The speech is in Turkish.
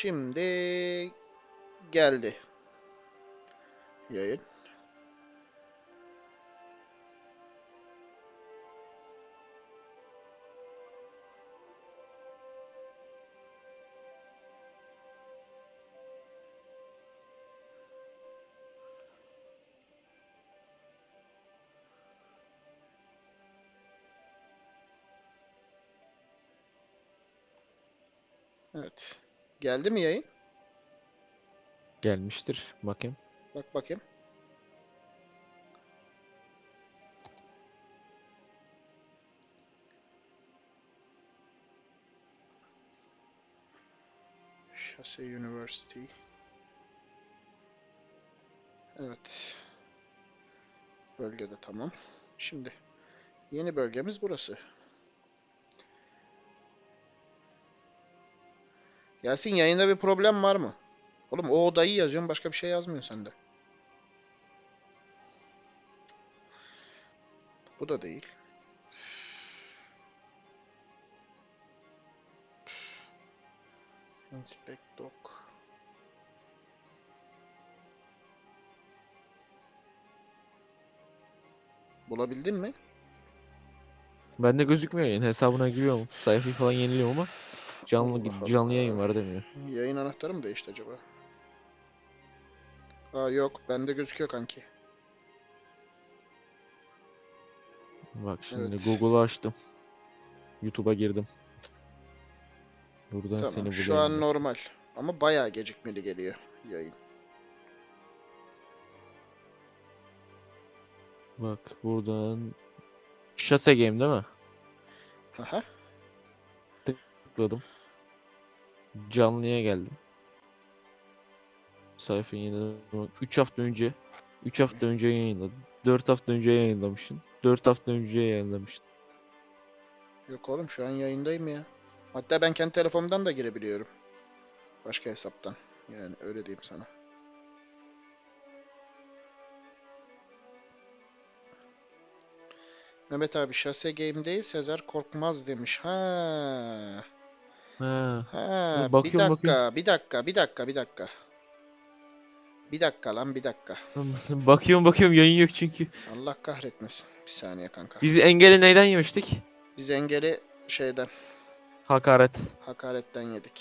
Şimdi geldi. Yayın. Evet. Geldi mi yayın? Gelmiştir. Bakayım. Bak bakayım. Şase University. Evet. Bölgede tamam. Şimdi yeni bölgemiz burası. Yasin yayında bir problem var mı? Oğlum o odayı yazıyorsun başka bir şey yazmıyor sende. Bu da değil. Inspect doc. Bulabildin mi? Bende gözükmüyor yayın. Hesabına giriyorum. Sayfayı falan yeniliyorum ama canlı Allah canlı yayın var demiyor. Yayın anahtarı mı değişti acaba? Aa yok bende gözüküyor kanki. Bak şimdi Evet. Google'u açtım. YouTube'a girdim. Buradan Tamam seni şu bulayım an ben. normal. Ama bayağı gecikmeli geliyor yayın. Bak buradan Şase Game değil mi? Haha. Tıkladım. Canlıya geldim. Sayfayı yeniledim. 3 hafta önce 3 hafta önce yayınladım. 4 hafta önce yayınlamışsın. 4 hafta önce yayınlamıştın. Yok oğlum şu an yayındayım ya. Hatta ben kendi telefonumdan da girebiliyorum. Başka hesaptan. Yani öyle diyeyim sana. Mehmet abi şase game değil Sezer Korkmaz demiş. Ha. Ha. Ha. Bir bakıyorum, dakika, bakıyorum. bir dakika, bir dakika, bir dakika. Bir dakika lan, bir dakika. bakıyorum bakıyorum yayın yok çünkü. Allah kahretmesin. Bir saniye kanka. Biz engeli neyden yemiştik? Biz engeli şeyden, Hakaret. hakaretten yedik.